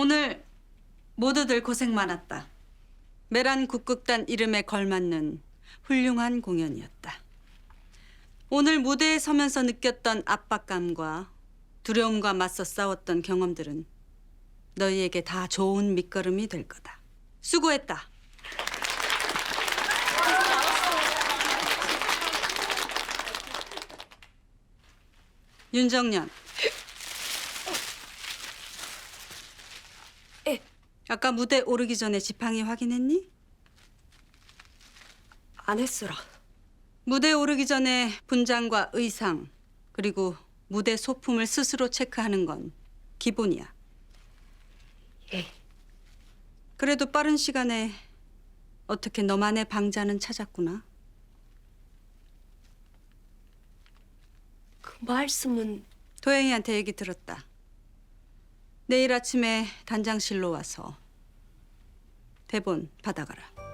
오늘 모두들 고생 많았다. 메란 국극단 이름에 걸맞는 훌륭한 공연이었다. 오늘 무대에 서면서 느꼈던 압박감과 두려움과 맞서 싸웠던 경험들은 너희에게 다 좋은 밑거름이 될 거다. 수고했다. 윤정년. 아까 무대 오르기 전에 지팡이 확인했니? 안 했으라. 무대 오르기 전에 분장과 의상 그리고 무대 소품을 스스로 체크하는 건 기본이야. 예. 그래도 빠른 시간에 어떻게 너만의 방자는 찾았구나. 그 말씀은 도영이한테 얘기 들었다. 내일 아침에 단장실로 와서 대본 받아가라.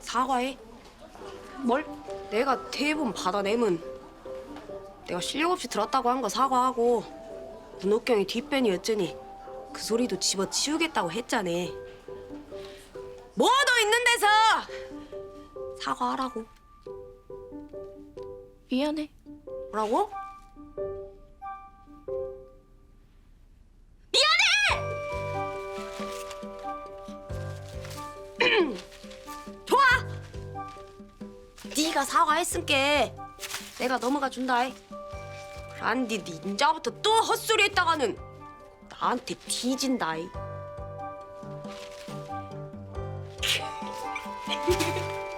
사과해. 뭘? 내가 대본 받아내면 내가 실력 없이 들었다고 한 거 사과하고 문옥경이 뒷변이 어쩌니 그 소리도 집어치우겠다고 했잖아. 뭐도 있는 데서 사과하라고. 미안해. 뭐라고? 미안해! 좋아! 네가 사과했음께 내가 넘어가 준다. 그란디 닌자부터 또 헛소리 했다가는 나한테 뒤진다.